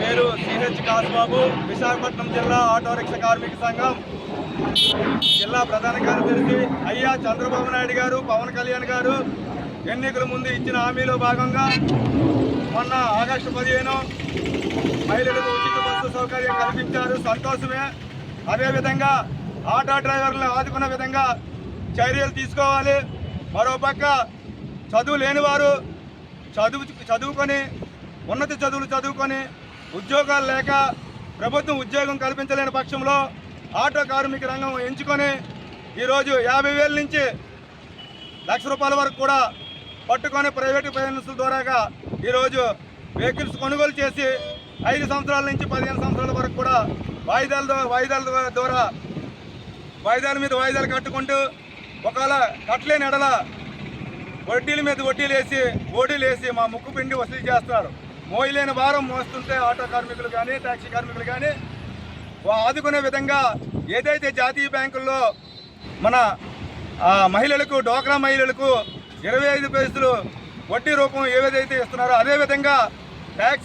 పేరు సిహెచ్ కాసుబాబు విశాఖపట్నం జిల్లా auto rickshaw కార్మిక సంఘం జిల్లా ప్రధాన కార్యదర్శి అయ్యా చంద్రబాబు నాయుడు గారు పవన్ కళ్యాణ్ గారు ఎన్నికల ముందు ఇచ్చిన హామీలో భాగంగా మొన్న ఆగస్టు పదిహేను మహిళలకు ఉచిత బస్సు సౌకర్యం కల్పించారు. సంతోషమే. అదేవిధంగా ఆటో డ్రైవర్లను ఆదుకున్న విధంగా చర్యలు తీసుకోవాలి. మరోపక్క చదువు లేనివారు చదువు చదువుకొని ఉన్నత చదువులు చదువుకొని ఉద్యోగాలు లేక ప్రభుత్వం ఉద్యోగం కల్పించలేని పక్షంలో ఆటో కార్మిక రంగం ఎంచుకొని ఈరోజు యాభై వేల నుంచి లక్ష రూపాయల వరకు కూడా పట్టుకొని ప్రైవేటు ఫైనాన్స్ ద్వారాగా ఈరోజు వెహికల్స్ కొనుగోలు చేసి ఐదు సంవత్సరాల నుంచి పదిహేను సంవత్సరాల వరకు కూడా వాయిదాల ద్వారా వాయిదాల ద్వారా వాయిదాల మీద వాయిదాలు కట్టుకుంటూ ఒకవేళ కట్టలేని ఎడల వడ్డీల మీద వడ్డీలు వేసి ఓడీలు వేసి మా ముక్కు పిండి వసూలు చేస్తున్నారు. మోయలేని భారం మోస్తుంటే ఆటో కార్మికులు కానీ ట్యాక్సీ కార్మికులు కానీ ఆదుకునే విధంగా ఏదైతే జాతీయ బ్యాంకుల్లో మన మహిళలకు డోక్రా మహిళలకు ఇరవై ఐదు పైసలు వడ్డీ రూపం ఏదైతే ఇస్తున్నారో అదేవిధంగా ట్యాక్స్